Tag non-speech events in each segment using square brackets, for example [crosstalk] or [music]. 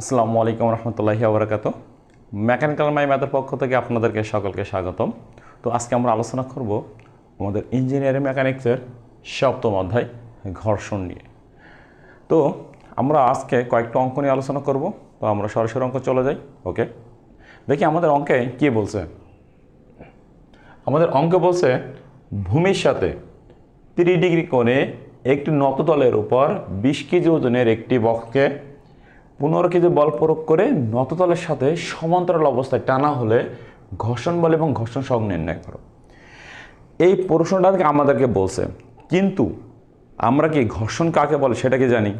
আসসালামু আলাইকুম রহমতুল্লাহি আবরাকাত মেকানিক্যাল মাই ম্যাথের পক্ষ থেকে আপনাদেরকে সকলকে স্বাগতম। তো আজকে আমরা আলোচনা করব আমাদের ইঞ্জিনিয়ারিং মেকানিক্সের সপ্তম অধ্যায়, ঘর্ষণ নিয়ে। তো আমরা আজকে কয়েকটা অঙ্ক নিয়ে আলোচনা করব। তো আমরা সরাসরি অঙ্ক চলে যাই, ওকে? দেখি আমাদের অঙ্কে কী বলছে। আমাদের অঙ্কে বলছে, ভূমির সাথে তিরিশ ডিগ্রি কোণে একটি নততলের উপর বিশ কেজি ওজনের একটি বক্সকে পনেরো কেজি বল প্রয়োগ করে নততলের সাথে সমান্তরাল অবস্থায় টানা হলে ঘর্ষণ বল এবং ঘর্ষণ সহগ নির্ণয় করো। এই প্রশ্নটা আমাদেরকে বলছে, কিন্তু আমরা কি ঘর্ষণ কাকে বলে সেটাকে জানি?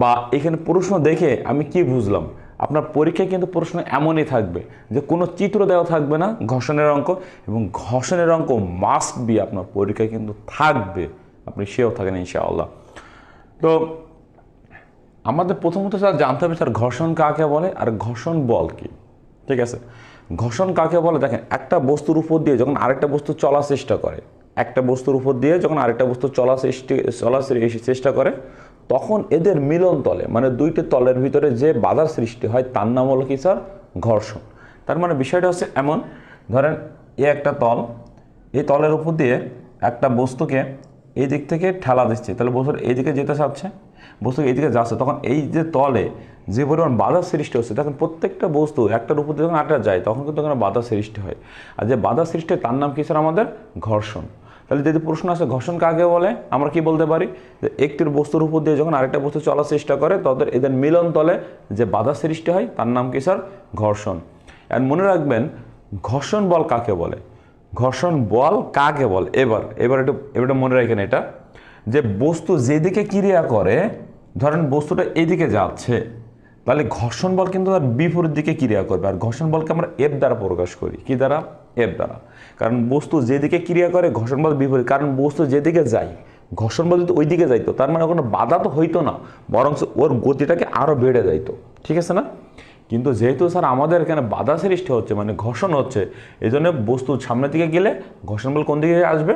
বা এখানে প্রশ্ন দেখে আমি কি বুঝলাম? আপনার পরীক্ষায় কিন্তু প্রশ্ন এমনই থাকবে যে কোনো চিত্র দেওয়া থাকবে না, ঘর্ষণের অঙ্ক, এবং ঘর্ষণের অঙ্ক মাস্ট বি আপনার পরীক্ষায় কিন্তু থাকবে। আপনি সেও থাকেন ইনশাআল্লাহ। তো আমাদের প্রথমত স্যার জানতে হবে স্যার ঘর্ষণ কাকে বলে আর ঘর্ষণ বল কি? ঠিক আছে? ঘর্ষণ কাকে বলে? দেখেন, একটা বস্তুর উপর দিয়ে যখন আরেকটা বস্তু চলার চেষ্টা করে, একটা বস্তুর উপর দিয়ে যখন আরেকটা বস্তু চলা সৃ- চেষ্টা করে, তখন এদের মিলন তলে মানে দুইটি তলের ভিতরে যে বাধার সৃষ্টি হয় তার নাম হলো কি স্যার? ঘর্ষণ। তার মানে বিষয়টা হচ্ছে এমন, ধরেন এ একটা তল, এই তলের উপর দিয়ে একটা বস্তুকে এই দিক থেকে ঠেলা দিচ্ছে, তাহলে বস্তুর এই দিকে যেতে চাচ্ছে? বস্তু এই দিকে যাচ্ছে, তখন এই যে তলে যে পরিমাণ বাধা সৃষ্টি হচ্ছে তখন প্রত্যেকটা বস্তু একটার উপর দিয়ে যখন আরেকটা যায়, তখন কিন্তু ওখানে বাধা সৃষ্টি হয়। আর যে বাধা সৃষ্টি তার নাম কি স্যার আমাদের? ঘর্ষণ। তাহলে যদি প্রশ্ন আসে, ঘর্ষণ কাকে বলে? আমরা কি বলতে পারি? যে একটির বস্তুর উপর দিয়ে যখন আরেকটা বস্তু চলার চেষ্টা করে, তাদের এদের মিলন তলে যে বাধা সৃষ্টি হয়, তার নাম কি স্যার? ঘর্ষণ। আর মনে রাখবেন, ঘর্ষণ বল কাকে বলে? ঘর্ষণ বল কাকে বল? এবার এবার একটু, এবার মনে রাখেন এটা। যে বস্তু যেদিকে ক্রিয়া করে, ধরেন বস্তুটা এদিকে যাচ্ছে, তাহলে ঘর্ষণ বল কিন্তু তার বিপরীত দিকে ক্রিয়া করবে। আর ঘর্ষণ বলকে আমরা এফ দ্বারা প্রকাশ করি। কি দ্বারা? এফ দ্বারা। কারণ বস্তু যেদিকে ক্রিয়া করে, ঘর্ষণ বল বিপরীত। কারণ বস্তু যেদিকে যায়, ঘর্ষণ বল যদি ওইদিকে যাইতো, তার মানে কোনো বাধা তো হইতো না বরং ওর গতিটাকে আরও বেড়ে যাইতো। ঠিক আছে না? কিন্তু যেহেতু স্যার আমাদের এখানে বাধা সৃষ্টি হচ্ছে মানে ঘর্ষণ হচ্ছে এই জন্য বস্তু সামনের দিকে গেলে ঘর্ষণ বল কোন দিকে আসবে?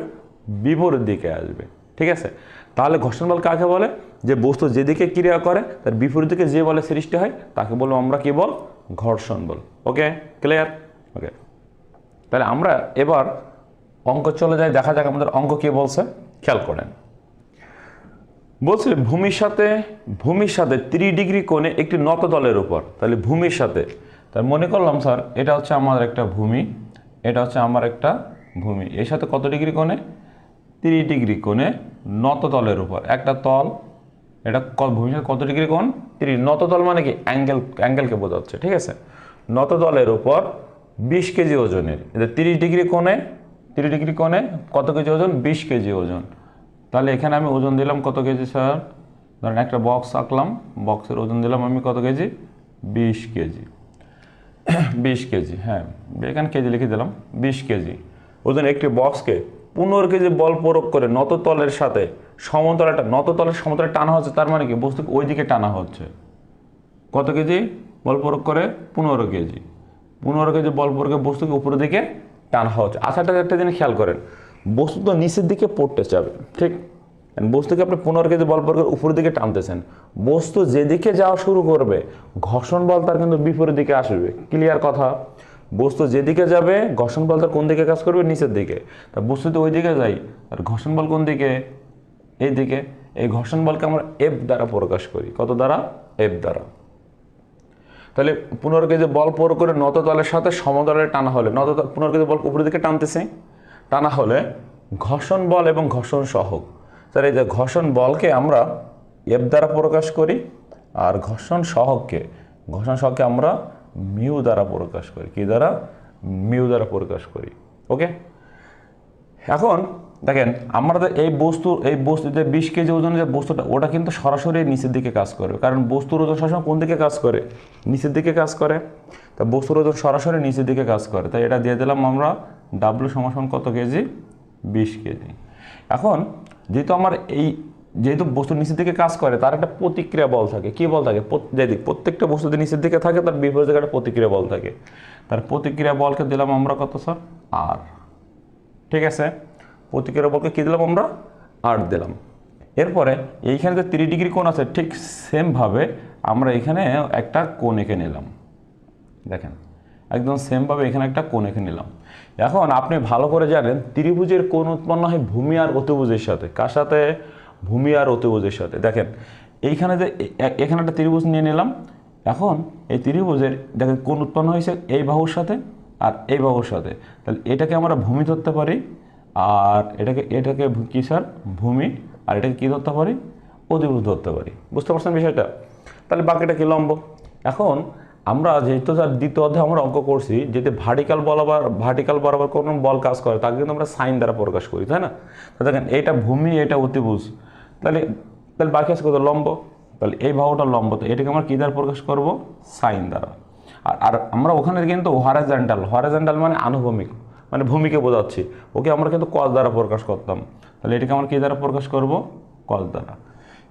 বিপরীত দিকে আসবে। ঠিক আছে? তাহলে ঘর্ষণ বল কাকে বলে? যে বস্তু যেদিকে ক্রিয়া করে, তার বিপরীত দিকে যে বলে সৃষ্টি হয়, তাকে বলব আমরা কি বল? ঘর্ষণ বল। ওকে ক্লিয়ার ওকে তাহলে আমরা এবার অঙ্ক চলে যাই, দেখা যাক আমাদের অঙ্ক কে বলছে। খেয়াল করেন। বলছে ভূমির সাথে ভূমির সাথে ত্রি ডিগ্রি কোণে একটি নত দলের উপর। তাহলে ভূমির সাথে। তার মনে করলাম, স্যার, এটা হচ্ছে আমার একটা ভূমি, এটা হচ্ছে আমার একটা ভূমি। এর সাথে কত ডিগ্রি কোণে? ত্রি ডিগ্রি কোণে নততলের উপর। একটা তল, এটা ভূমির কত ডিগ্রি কোণ? ত্রি নততল মানে কি? অ্যাঙ্গেল, অ্যাঙ্গেলকে বোঝাচ্ছে, ঠিক আছে? নততলের উপর বিশ কেজি ওজনের এটা তিরিশ ডিগ্রি কোণে, তিরিশ ডিগ্রি কোণে কত কেজি ওজন? বিশ কেজি ওজন। তাহলে এখানে আমি ওজন দিলাম কত কেজি, স্যার? ধরেন একটা বক্স আঁকলাম, বক্সের ওজন দিলাম আমি কত কেজি? বিশ কেজি। [clears throat] বিশ কেজি হ্যাঁ। এখানে কেজি লিখে দিলাম, বিশ কেজি। ওজন একটি বক্সকে পনেরো কেজি বল প্রয়োগ করে নততলের সাথে সমতলটা নততলের সমতলে টানা হচ্ছে, তার মানে কি? বস্তুকে ওই দিকে টানা হচ্ছে। কত কেজি? বল প্রয়োগ করে পনেরো কেজি। পনেরো কেজি বল প্রয়োগে বস্তুকে উপরের দিকে টানা হচ্ছে। আচ্ছাটা একটা জিনিস খেয়াল করেন। বস্তু তো নিচের দিকে পড়তে যাবে ঠিক? বস্তুকে আপনি পনেরো কেজি বল প্রয়োগের উপরের দিকে টানতেছেন। বস্তু যেদিকে যাওয়া শুরু করবে, ঘর্ষণ বল তার কিন্তু বিপরীত দিকে আসবে। ক্লিয়ার কথা? বস্তু যেদিকে যাবে, ঘর্ষণ বল তার কোন দিকে কাজ করবে? নিচের দিকে। তা বস্তু তো ওই দিকে যাই আর ঘর্ষণ বল কোন দিকে? এই দিকে এই ঘর্ষণ বলকে আমরা এফ দ্বারা প্রকাশ করি। কত দ্বারা? এফ দ্বারা। তাহলে পনেরো কেজি বল প্রয়োগ করে নত নততলের সাথে সমতলে টানা হলে, নত পনেরো কেজি বল উপরের দিকে টানতেছে, টানা হলে ঘর্ষণ বল এবং ঘর্ষণ সহগ। তাহলে এই যে ঘর্ষণ বলকে আমরা এফ দ্বারা প্রকাশ করি, আর ঘর্ষণ সহগকে ঘর্ষণ সহগকে আমরা মিউ দ্বারা প্রকাশ করি। কি দ্বারা? মিউ দ্বারা প্রকাশ করি। ওকে এখন দেখেন, আমাদের এই বস্তু এই বস্তু যে বিশ কেজি ওজনের যে বস্তুটা, ওটা কিন্তু সরাসরি নিচের দিকে কাজ করবে। কারণ বস্তুর ওজন সবসময় কোন দিকে কাজ করে? নিচের দিকে কাজ করে। তা বস্তুর ওজন সরাসরি নিচের দিকে কাজ করে। তাই এটা দিয়ে দিলাম আমরা ডাব্লু সমান কত কেজি? বিশ কেজি। এখন যেহেতু আমার এই যেহেতু বস্তু নিচের দিকে কাজ করে, তার একটা প্রতিক্রিয়া বল থাকে। কি বল থাকে? যেদিক, প্রত্যেকটা বস্তু যদি নিচের দিকে থাকে, তার বিপরীত দিকে একটা প্রতিক্রিয়া বল থাকে। তার প্রতিক্রিয়া বলকে দিলাম আমরা কত, স্যার? আর ঠিক আছে? প্রতিক্রিয়া বলকে কী দিলাম আমরা? আর দিলাম। এরপরে এইখানে যে তিরিশ ডিগ্রি কোণ আছে, ঠিক সেমভাবে আমরা এখানে একটা কোণ এঁকে নিলাম। দেখেন, একদম সেমভাবে এখানে একটা কোণ এঁকে নিলাম। এখন আপনি ভালো করে জানেন, ত্রিভুজের কোণ উৎপন্ন হয় ভূমি আর অতিভুজের সাথে। কার সাথে? ভূমি আর অতিভুজের সাথে। দেখেন, এইখানে যে এখানে একটা ত্রিভুজ নিয়ে নিলাম। এখন এই ত্রিভুজের, দেখেন কোন উৎপন্ন হয়েছে? এই বাহুর সাথে আর এই বাহুর সাথে। তাহলে এটাকে আমরা ভূমি ধরতে পারি। আর এটাকে এটাকে কি স্যার? ভূমি। আর এটাকে কী ধরতে পারি? অতিভুজ ধরতে পারি। বুঝতে পারছেন বিষয়টা? তাহলে বাকিটা কি লম্ব? এখন আমরা যেহেতু তার দ্বিতীয় অধ্যায়ে আমরা অঙ্ক করছি যেতে ভার্টিক্যাল বরাবর ভার্টিক্যাল বরাবর কোনো বল কাজ করে, তাকে কিন্তু আমরা সাইন দ্বারা প্রকাশ করি, তাই না? দেখেন, এটা ভূমি, এটা অতিভুজ। তাহলে তাহলে বাকি আছে কত? লম্ব। তাহলে এই বাহুটা লম্ব। তো এটাকে আমরা কী দ্বারা প্রকাশ করব? সাইন দ্বারা। আর আর আমরা ওখানে কিন্তু হরাজেন্টাল হরাজেন্টাল মানে আনুভূমিক মানে ভূমিকে বোঝাচ্ছি। ওকে আমরা কিন্তু কস দ্বারা প্রকাশ করতাম। তাহলে এটাকে আমরা কী দ্বারা প্রকাশ করব? কস দ্বারা।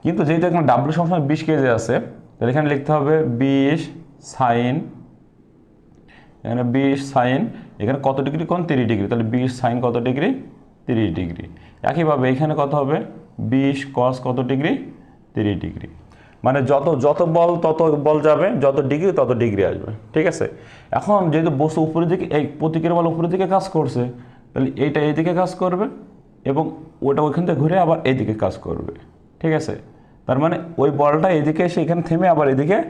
কিন্তু যেহেতু এখানে ডাব্লিউ সবসময় বিশ কেজি আছে, তাহলে এখানে লিখতে হবে বিশ সাইন, এখানে বিশ সাইন, এখানে কত ডিগ্রি কোন তিরিশ ডিগ্রি। তাহলে বিশ সাইন কত ডিগ্রি? তিরিশ ডিগ্রি। একইভাবে এখানে কত হবে? বিশ কস কত ডিগ্রি? তিরিশ ডিগ্রি। মানে যত যত বল, তত বল যাবে, যত ডিগ্রি, তত ডিগ্রি আসবে। ঠিক আছে? এখন যেহেতু বস্তু উপরের দিকে, এই প্রতীকের বল উপরের দিকে কাজ করছে, তাহলে এইটা এইদিকে কাজ করবে এবং ওটা ওইখান থেকে ঘুরে আবার এইদিকে কাজ করবে। ঠিক আছে? তার মানে ওই বলটা এদিকে এসে এখানে থেমে আবার এদিকে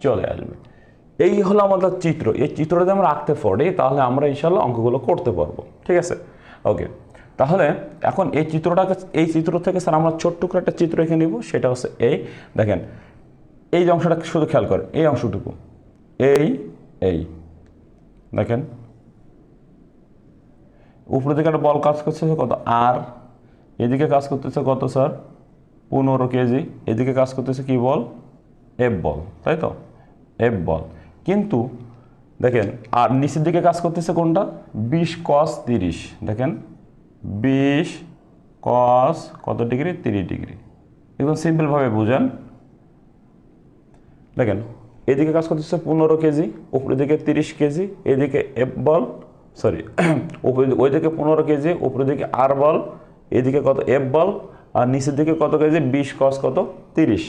চলে আসবে। এই হলো আমাদের চিত্র। এই চিত্রটা যদি আমরা আঁকতে পারি তাহলে আমরা ইনশাল্লাহ অঙ্কগুলো করতে পারব। ঠিক আছে? ওকে তাহলে এখন এই চিত্রটাকে, এই চিত্র থেকে স্যার আমরা ছোট্ট করে একটা চিত্র এঁকে নিব, সেটা হচ্ছে এই। দেখেন, এই যে অংশটা শুধু খেয়াল করেন, এই অংশটুকু, এই এই, দেখেন। উপরে দিকে একটা বল কাজ করছে কত আর, এদিকে কাজ করতেছে কত, স্যার? পনেরো কেজি, এদিকে কাজ করতেছে কি বল? এফ বল, তাই তো? এফ বল। কিন্তু, দেখেন, আর নিচের দিকে কাজ করতেছে কোনটা? বিশ কস তিরিশ, দেখেন। বিশ কস কত ডিগ্রি? তিরিশ ডিগ্রি। একদম সিম্পলভাবে বুঝেন। দেখেন, এদিকে কাজ করতেছে পনেরো কেজি, উপরের দিকে তিরিশ কেজি, এদিকে এফ বল সরি উপরে ওইদিকে পনেরো কেজি, উপরের দিকে আর বল, এদিকে কত এফ বল, আর নিচের দিকে কত কেজি? বিশ কস কত? তিরিশ।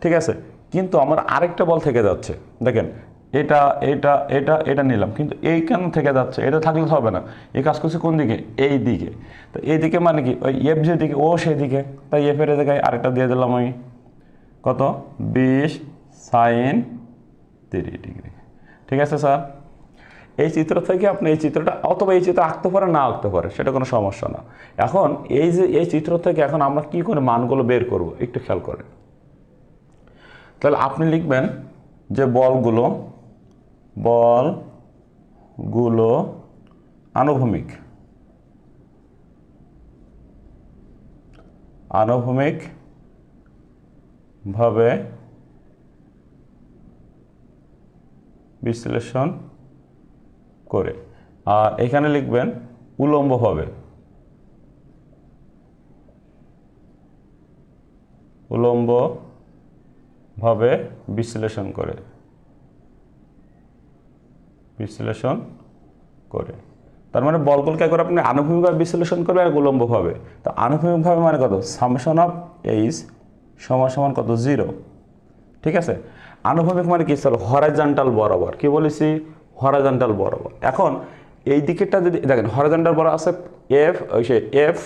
ঠিক আছে? কিন্তু আমার আরেকটা বল থেকে যাচ্ছে। দেখেন এটা এটা এটা এটা নিলাম। কিন্তু এই কেন থেকে যাচ্ছে? এটা থাকলে তো হবে না। এই কাজ করছে কোন দিকে? এই দিকে। তো এই দিকে মানে কি? ওই এফ যে দিকে, ও সেই দিকে। তাই এফের জায়গায় আরেকটা দিয়ে দিলাম আমি। কত? বিশ সাইন তিরিশ ডিগ্রি। ঠিক আছে, স্যার? এই চিত্র থেকে আপনি এই চিত্রটা, অথবা এই চিত্র আঁকতে পারে না আঁকতে পারে সেটা কোনো সমস্যা না। এখন এই যে, এই চিত্র থেকে এখন আমরা কি করে মানগুলো বের করব? একটু খেয়াল করেন। তাহলে আপনি লিখবেন যে বলগুলো বলগুলো আনুভূমিক। আনুভূমিক ভাবে বিশ্লেষণ করে। আর এখানে লিখবেন উলম্বভাবে উলম্বভাবে বিশ্লেষণ করে। বিশ্লেষণ করে। তার মানে বলগুলোকে করে আপনি আনুভূমিকভাবে বিশ্লেষণ করবে আর উলম্বভাবে তো আনুভূমিকভাবে মানে কত? সামেশন অফ এইচ সমান সমান কত? জিরো। ঠিক আছে? আনুভূমিক মানে কি? স্যার হরাইজন্টাল বরাবর। কি বলেছি? হরাইজন্টাল বরাবর। এখন এই দিকেরটা যদি, দেখেন হরাইজন্টাল বরাবর আছে এফ ওই সে এফ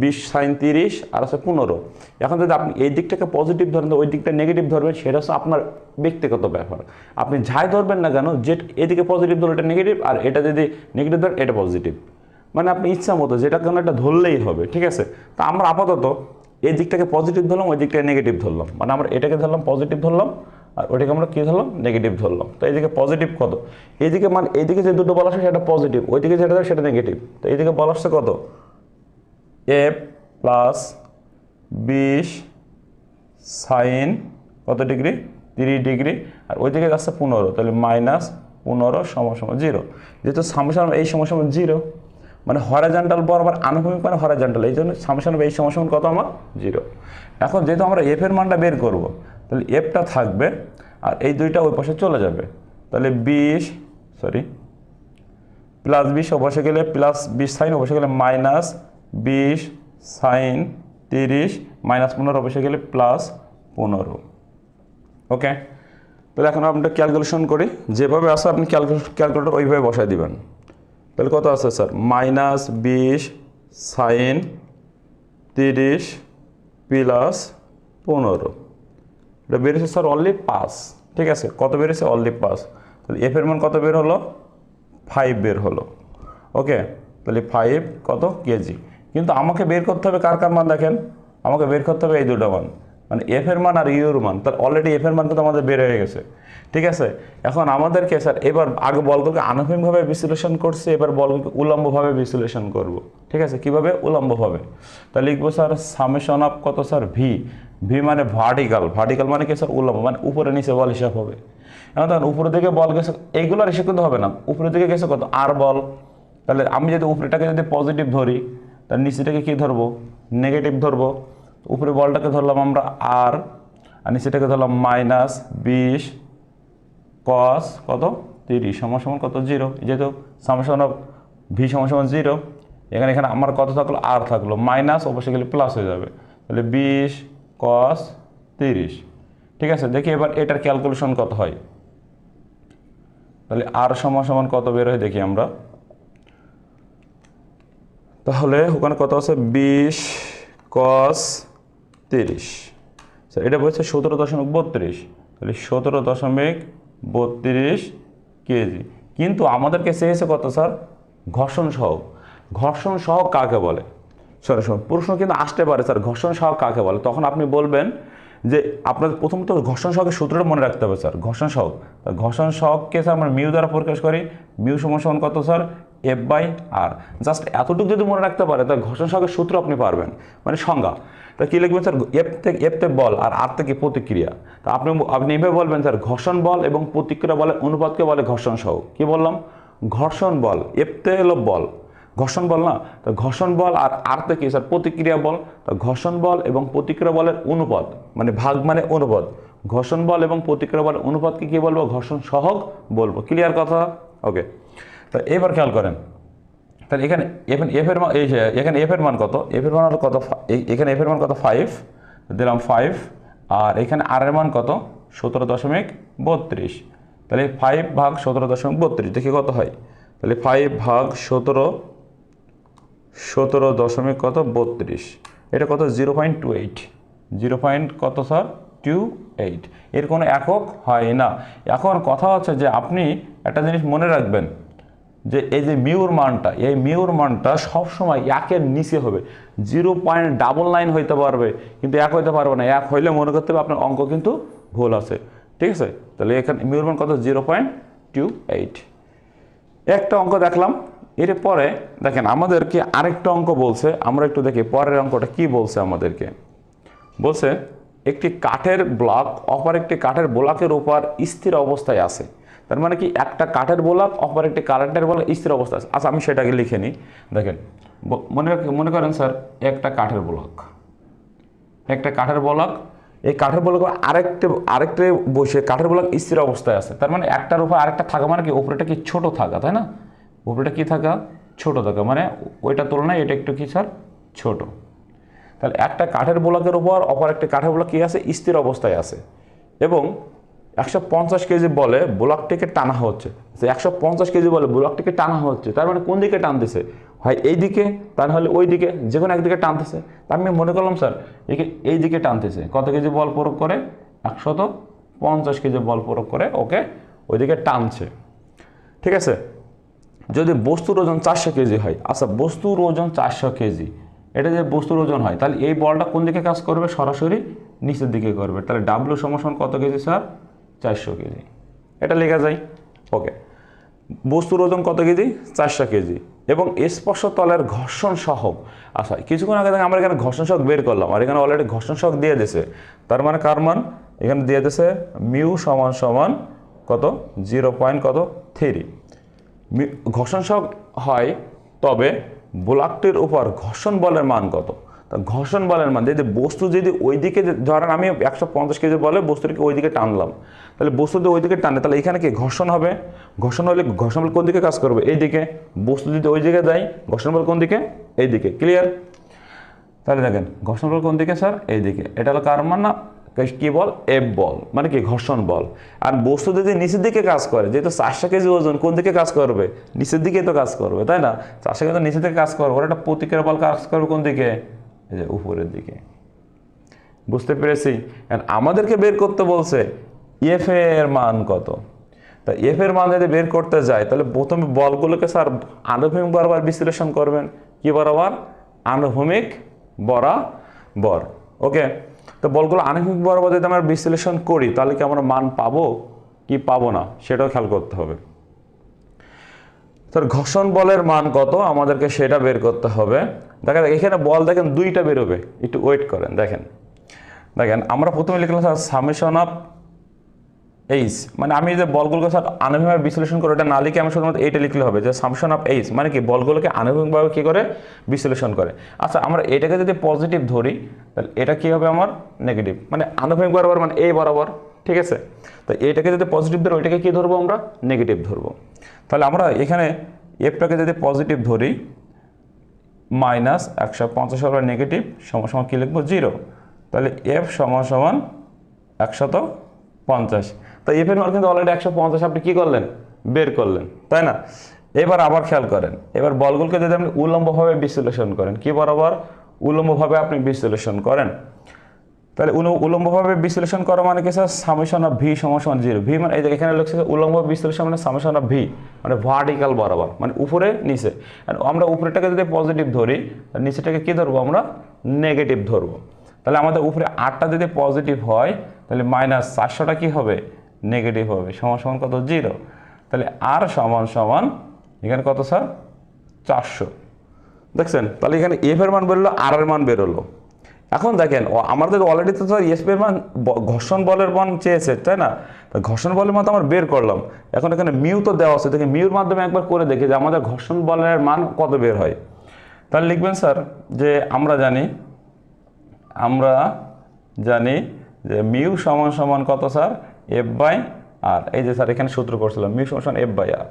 বিশ, সাইন তিরিশ আর আছে পনেরো। এখন যদি আপনি এই দিকটাকে পজিটিভ ধরেন ওই দিকটা নেগেটিভ ধরবেন, সেটা হচ্ছে আপনার ব্যক্তিগত ব্যাপার। আপনি যাই ধরবেন না কেন, যে এদিকে পজিটিভ ধরো এটা নেগেটিভ আর এটা যদি নেগেটিভ ধরেন, এটা পজিটিভ মানে আপনি ইচ্ছা মতো যেটা কোনো একটা ধরলেই হবে, ঠিক আছে? তা আমরা আপাতত এই দিকটাকে পজিটিভ ধরলাম, ওই দিকটাকে নেগেটিভ ধরলাম। মানে আমরা এটাকে ধরলাম পজিটিভ ধরলাম, আর ওটাকে আমরা কী ধরলাম? নেগেটিভ ধরলাম। তো এইদিকে পজিটিভ কত? এইদিকে মানে এইদিকে যে দুটো বলা আসছে সেটা পজিটিভ ওইদিকে যেটা সেটা নেগেটিভ তো এইদিকে বলা আসছে কত? এফ প্লাস বিশ সাইন কত ডিগ্রি? তিরিশ ডিগ্রি। আর ওইদিকে যাচ্ছে পনেরো, তাহলে মাইনাস পনেরো সমান জিরো যেহেতু সামসাম এই সমান জিরো মানে হরাজান্টাল বরাবর আনুভূমিক মানে হরাজান্টাল এই জন্য সামসাম এই সমান সমান কত আমার? জিরো এখন যেহেতু আমরা এফের মানটা বের করব, তাহলে এফটা থাকবে আর এই দুইটা ওই পাশে চলে যাবে। তাহলে বিশ সরি প্লাস বিশ অবশ্যই গেলে প্লাস বিশ সাইন অবশ্যই গেলে মাইনাস বিশ, সাইন, তিরিশ, মাইনাস পনেরো অবশ্যই গেলে প্লাস পনেরো। ওকে? তাহলে এখন আমরা ক্যালকুলেশন করি। যেভাবে আসে আপনি ক্যালকুলেটর ওইভাবে বসায় দিবেন। তাহলে কত আছে স্যার? মাইনাস বিশ, সাইন, তিরিশ, প্লাস পনেরো। এটা বেরিয়েছে স্যার অনলি পাঁচ। ঠিক আছে? কত বেরিয়েছে? অনলি পাঁচ। তাহলে এফ এর মান কত বের হলো? ফাইভ বের হলো। ওকে? তাহলে ফাইভ কত? কেজি। কিন্তু আমাকে বের করতে হবে কার কার মান দেখেন? আমাকে বের করতে হবে এই দুটো মান। মানে এফ এর মান আর ইউর মান। তার অলরেডি এফ এর মান কিন্তু আমাদের বের হয়ে গেছে। ঠিক আছে? এখন আমাদেরকে স্যার এবার আগে বলগুলোকে আনুভূমিকভাবে বিশ্লেষণ করছে, এবার বলগুলোকে উলম্বভাবে বিশ্লেষণ করব। ঠিক আছে? কীভাবে? উলম্বভাবে তাহলে লিখব স্যার সামেশন অফ কত স্যার ভি ভি মানে ভার্টিক্যাল ভার্টিক্যাল মানে কি স্যার উলম্ব মানে উপরে নিচে বল হিসাব হবে। এখন তখন উপরের দিকে বল গেছে এইগুলোর হিসেব কিন্তু হবে না। উপরের দিকে গেছে কত? আর বল। তাহলে আমি যদি উপরেটাকে যদি পজিটিভ ধরি তাহলে নিচেটাকে কী ধরবো? নেগেটিভ ধরবো। উপরে বলটাকে ধরলাম আমরা আর আর নিচেটাকে ধরলাম মাইনাস বিশ কস কত? তিরিশ। সমান সমান কত? জিরো যেহেতু সামেশন অফ ভি সমান সমান জিরো এখানে এখানে আমার কত থাকল? আর থাকল। মাইনাস অবশ্যই গেলে প্লাস হয়ে যাবে। তাহলে বিশ কস তিরিশ। ঠিক আছে? দেখি এবার এটার ক্যালকুলেশন কত হয়? তাহলে আর সমান সমান কত বের হয় দেখি আমরা। তাহলে ওখানে কত আছে? বিশ কস তিরিশ। এটা বলছে সতেরো দশমিক বত্রিশ। তাহলে সতেরো দশমিক বত্রিশ কেজি। কিন্তু আমাদেরকে চেয়েছে কত স্যার? ঘর্ষণ সহক ঘর্ষণ সহক কাকে বলে? সরি শুনুন প্রশ্ন কিন্তু আসতে পারে স্যার। ঘর্ষণ সহক কাকে বলে? তখন আপনি বলবেন যে আপনাদের প্রথমত ঘর্ষণ সহকের সূত্রটা মনে রাখতে হবে স্যার। ঘর্ষণ সহক ঘর্ষণ সহককে স্যার আমরা মিউ দ্বারা প্রকাশ করি। মিউ সমান সমান কত sir? F by R just এতটুকু যদি মনে রাখতে পারে, তাহলে ঘর্ষণ সহকের সূত্র আপনি পারবেন মানে সংজ্ঞা। তা কী লিখবেন স্যার? এফ থেকে এফ থেকে বল আর আর থেকে প্রতিক্রিয়া। তা আপনি আপনি এভাবে বলবেন স্যার, ঘর্ষণ বল এবং প্রতিক্রিয়া বলে অনুপাতকে বলে ঘর্ষণ সহ। কী বললাম? ঘর্ষণ বল এফতে এলো বল। ঘর্ষণ বল না? তো ঘর্ষণ বল আর আর থেকে, স্যার, প্রতিক্রিয়া বল। তো ঘর্ষণ বল এবং প্রতিক্রিয়া বলের অনুপাত মানে ভাগ মানে অনুপাত। ঘর্ষণ বল এবং প্রতিক্রিয়া বলের অনুপাতকে কি বলব? ঘর্ষণ সহগ বলব। ক্লিয়ার কথা? ওকে তা এবার খেয়াল করেন। তাহলে এখানে এখানে এফ এর মান এই এখানে এফ এর মান কত? এফ এর মান হলো কত এখানে এফ এর মান কত? ফাইভ দিলাম ফাইভ আর এখানে আর এর মান কত? সতেরো দশমিক বত্রিশ। তাহলে ফাইভ ভাগ সতেরো দশমিক বত্রিশ, দেখি কত হয়? তাহলে ফাইভ ভাগ সতেরো সতেরো দশমিক কত? বত্রিশ। এটা কত? Zero point two eight zero point কত স্যার টু এইট এর কোনো একক হয় না। এখন কথা হচ্ছে যে আপনি একটা জিনিস মনে রাখবেন। যে এই যে মিউর মানটা, এই মিউর মানটা সবসময় একের নিচে হবে। জিরো পয়েন্ট ডাবল নাইন হইতে পারবে, কিন্তু এক হইতে পারবে না। এক হইলে মনে করতে হবে আপনার অঙ্ক কিন্তু ভুল আছে। ঠিক আছে? তাহলে এখানে মিউর মান কত? Zero point two eight. একটা অঙ্ক দেখলাম এরপরে দেখেন আমাদেরকে আরেকটা অঙ্ক বলছে। আমরা একটু দেখি পরের অঙ্কটা কি বলছে আমাদেরকে। বলছে, একটি কাঠের ব্লক অপর একটি কাঠের ব্লকের উপর স্থির অবস্থায় আছে। তার মানে কি একটা কাঠের ব্লক, অপর একটি কারেন্টের ব্লক, স্থির অবস্থায় আছে। আচ্ছা আমি সেটাকে লিখে নিই। দেখেন মনে মনে করেন, স্যার, একটা কাঠের ব্লক। একটা কাঠের ব্লক, এই কাঠের ব্লক আরেকটা আরেকটা বসে কাঠের ব্লক স্থির অবস্থায় আছে। তার মানে একটার উপর আরেকটা থাকা মানে কি, উপরেটা কি ছোট থাকা, তাই না? উপরেটা কি থাকা? ছোট থাকা। মানে ওইটার তুলনায় এটা একটু কি, স্যার? ছোট। তাহলে একটা কাঠের ব্লকের উপর অপর একটা কাঠের ব্লক কি আছে? স্থির অবস্থায় আছে। এবং একশো পঞ্চাশ কেজি বলে ব্লকটিকে টানা হচ্ছে। সে একশো পঞ্চাশ কেজি বলে ব্লকটিকে টানা হচ্ছে। তার মানে কোন দিকে টানতেছে হয় এই দিকে তা নাহলে ওই দিকে, যে কোনো একদিকে টানতেছে আমি মনে করলাম, স্যার একে এই দিকে টানতেছে কত কেজি বল প্রয়োগ করে? একশত পঞ্চাশ কেজি বল প্রয়োগ করে ওকে ওইদিকে টানছে। ঠিক আছে? যদি বস্তুর ওজন চারশো কেজি হয় আচ্ছা বস্তুর ওজন চারশো কেজি, এটা যে বস্তুর ওজন হয়, তাহলে এই বলটা কোন দিকে কাজ করবে? সরাসরি নিচের দিকে করবে। তাহলে ডাব্লু সমসমান কত কেজি, স্যার? চারশো কেজি। এটা লেখা যায়? ওকে। বস্তুর ওজন কত কেজি? চারশো কেজি। এবং স্পর্শ তলের ঘর্ষণ সহক আচ্ছা কিছুক্ষণ আগে আমরা এখানে ঘর্ষণ সহক বের করলাম, আর এখানে অলরেডি ঘর্ষণ সহক দিয়ে দিছে। তার মানে কার মান? এখানে দিয়ে দিছে মিউ সমান সমান কত? জিরো পয়েন্ট কত? থ্রি। ঘর্ষণ সহগ হয়, তবে ব্লকটির উপর ঘর্ষণ বলের মান কত? তা ঘর্ষণ বলের মান, যদি বস্তু যদি ওই দিকে ধরেন আমি একশো পঞ্চাশ কেজি বলে বস্তুটিকে ওই দিকে টানলাম, তাহলে বস্তু যদি ওই দিকে টানে, তাহলে এখানে কি ঘর্ষণ হবে? ঘর্ষণ হলে ঘর্ষণ বল কোন দিকে কাজ করবে? এই দিকে বস্তু যদি ওই দিকে যায় ঘর্ষণ বল কোন দিকে? এই দিকে ক্লিয়ার তাহলে দেখেন, ঘর্ষণ বল কোন দিকে স্যার? এই দিকে এটা হলো কার মান না? কি বল? এফ বল। মানে কি? ঘর্ষণ বল। আর বস্তু যদি নিচের দিকে কাজ করে, যেহেতু চারশো কেজি ওজন, কোন দিকে কাজ করবে? নিচের দিকে তো কাজ করবে, তাই না? চারশো কেজি নিচের দিকে কাজ করবে। ওর একটা প্রতিক্রিয়া বল কাজ করবে কোন দিকে? এই যে উপরের দিকে। বুঝতে পেরেছি? আমাদেরকে বের করতে বলছে এফ এর মান কত? তা এফ এর মান যদি বের করতে যায় তাহলে প্রথমে বলগুলোকে স্যার আনুভূমিক বরাবর বিশ্লেষণ করবেন। কি বরাবর? আনুভূমিক বরাবর। ওকে? তো বলগুলো আনুভূমিক বরাবর যদি আমরা বিশ্লেষণ করি, তাহলে কি আমরা মান পাবো? কি পাবো না? সেটাও খেয়াল করতে হবে। তোর ঘর্ষণ বলের মান কত? আমাদেরকে সেটা বের করতে হবে। দেখেন, এখানে বল দেখেন দুইটা বেরোবে। একটু ওয়েট করেন, দেখেন। দেখেন, আমরা প্রথমে লিখলাম স্যার সামেশন অফ এইচ মানে আমি যে বলগুলোকে স্যার আনুভূমিকভাবে বিশ্লেষণ করে, এটা না লিখে আমি শুধুমাত্র এইটা লিখলে হবে, যে সামশন অফ এইচ মানে কি, বলগুলোকে আনুভূমিকভাবে কী করে? বিশ্লেষণ করে। আচ্ছা আমরা এটাকে যদি পজিটিভ ধরি, তাহলে এটা কী হবে আমার? নেগেটিভ মানে আনুভূমিক বরাবর মানে এই বরাবর, ঠিক আছে? তো এটাকে যদি পজিটিভ ধরি, ওইটাকে কী ধরবো আমরা? নেগেটিভ ধরবো। তাহলে আমরা এখানে এফটাকে যদি পজিটিভ ধরি মাইনাস একশো পঞ্চাশ হবে নেগেটিভ, সমান কী লিখব? জিরো। তাহলে এফ সমান সমান একশত পঞ্চাশ। তো এফের মান কিন্তু অলরেডি একশো পঞ্চাশ, আপনি কী করলেন? বের করলেন, তাই না? এবার আবার খেয়াল করেন, এবার বলগুলোকে যদি আপনি উলম্বভাবে বিশ্লেষণ করেন, কি বরাবর? উলম্বভাবে আপনি বিশ্লেষণ করেন। তাহলে উল- উলম্বভাবে বিশ্লেষণ করা মানে কি স্যার? সামেশন অফ ভি সমান জিরো ভি মানে এই যে এখানে লিখছে উলম্ব বিশ্লেষণ মানে সামেশন অফ ভি মানে ভার্টিক্যাল বরাবর মানে উপরে, নিচে। আমরা উপরেটাকে যদি পজিটিভ ধরি নিচেটাকে কি ধরবো আমরা? নেগেটিভ ধরবো। তাহলে আমাদের উপরে আটটা যদি পজিটিভ হয়, তাহলে মাইনাস চারশোটা কী হবে? নেগেটিভ হবে। সমান সমান কত? জিরো তাহলে আর সমান সমান, এখানে কত স্যার? চারশো। দেখছেন? তাহলে এখানে এফ এর মান বেরোলো আর এর মান বেরোলো। এখন দেখেন আমাদের অলরেডি তো স্যার এস এর মান ঘর্ষণ বলের মান চেয়েছে, তাই না? ঘর্ষণ বলের মান তো আমরা বের করলাম। এখন এখানে মিউ তো দেওয়া আছে, দেখে মিউর মাধ্যমে একবার করে দেখি যে আমাদের ঘর্ষণ বলের মান কত বের হয়। তাহলে লিখবেন স্যার যে আমরা জানি আমরা জানি যে মিউ সমান সমান কত স্যার? এফ বাই আর এই যে স্যার এখানে সূত্র করছিলাম মিউ সমান এফ বাই আর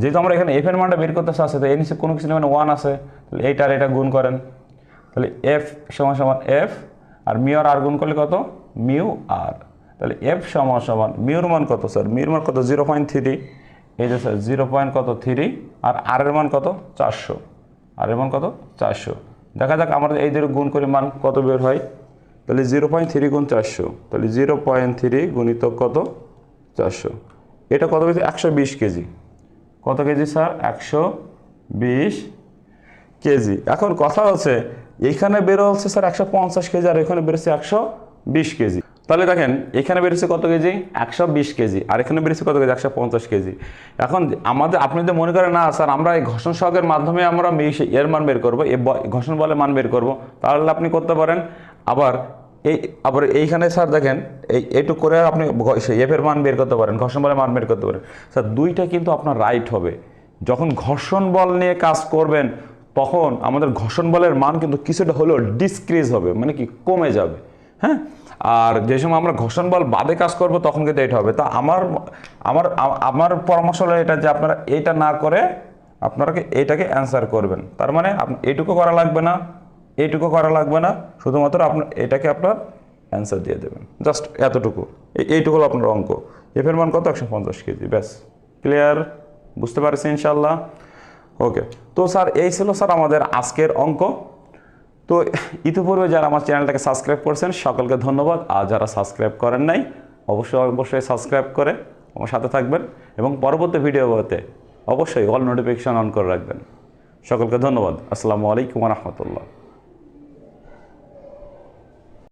যেহেতু আমরা এখানে এফ এর মানটা বের করতে চাচ্ছি, তো এর নিচে কোনো কিছু মানে ওয়ান আছে। তাহলে এইটা আর এটা গুণ করেন। তাহলে এফ সমান সমান এফ আর মিউ আর আর গুণ করলে কত? মিউ আর তাহলে এফ সমান সমান মিউর মান কত স্যার মিউর মান কত? জিরো পয়েন্ট থ্রি এই যে স্যার জিরো পয়েন্ট কত? থ্রি আর আর এর মান কত? চারশো। আর এর মান কত? চারশো। দেখা যাক আমাদের এই দুটো গুণ করে মান কত বের হয়। তাহলে জিরো পয়েন্ট থ্রি গুণ চারশো। তাহলে জিরো পয়েন্ট থ্রি গুণিত কত? চারশো। এটা কত কেজি একশো বিশ কেজি। কত কেজি স্যার একশো বিশ কেজি। এখন কথা হচ্ছে এইখানে বেরো হচ্ছে স্যার একশো পঞ্চাশ কেজি আর এখানে বেরোচ্ছে একশো বিশ কেজি। তাহলে দেখেন, এখানে বেরোচ্ছে কত কেজি? একশো বিশ কেজি। আর এখানে বেরোচ্ছে কত কেজি? একশো পঞ্চাশ কেজি। এখন আমাদের, আপনি যদি মনে করেন, না, স্যার, আমরা এই ঘর্ষণ সহগের মাধ্যমে আমরা এর মান বের করব, এ ঘর্ষণ বলে মান বের করব, তাহলে আপনি করতে পারেন। আবার এই, আবার এইখানে স্যার দেখেন, এই এইটুক করে আপনি এফের মান বের করতে পারেন, ঘর্ষণ বলে মান বের করতে পারেন। স্যার, দুইটা কিন্তু আপনার রাইট হবে। যখন ঘর্ষণ বল নিয়ে কাজ করবেন তখন আমাদের ঘর্ষণ বলের মান কিন্তু কিছুটা হলেও ডিসক্রিজ হবে মানে কি কমে যাবে হ্যাঁ? আর যে সময় আমরা ঘর্ষণ বল বাদে কাজ করব, তখন কিন্তু এটা হবে। তা আমার আমার আমার পরামর্শ হলো এটা যে আপনারা এটা না করে আপনারা কি এইটাকে অ্যান্সার করবেন। তার মানে এইটুকু করা লাগবে না এইটুকু করা লাগবে না, শুধুমাত্র আপনার এটাকে আপনার অ্যান্সার দিয়ে দেবেন। জাস্ট এতটুকু। এইটুকু হলো আপনার অঙ্ক। এফের মান কত? একশো পঞ্চাশ কেজি। ব্যাস। ক্লিয়ার বুঝতে পারছি ইনশাল্লাহ ওকে তো স্যার, এই ছিল স্যার আমাদের আজকের অঙ্ক। তো ইতিপূর্বে যারা আমার চ্যানেলটাকে সাবস্ক্রাইব করেছেন, সকলকে ধন্যবাদ। আর যারা সাবস্ক্রাইব করেন নাই, অবশ্যই অবশ্যই সাবস্ক্রাইব করে আমার সাথে থাকবেন এবং পরবর্তী ভিডিওতে অবশ্যই অল নোটিফিকেশান অন করে রাখবেন। সকলকে ধন্যবাদ। আসসালামু আলাইকুম রহমতুল্লাহ।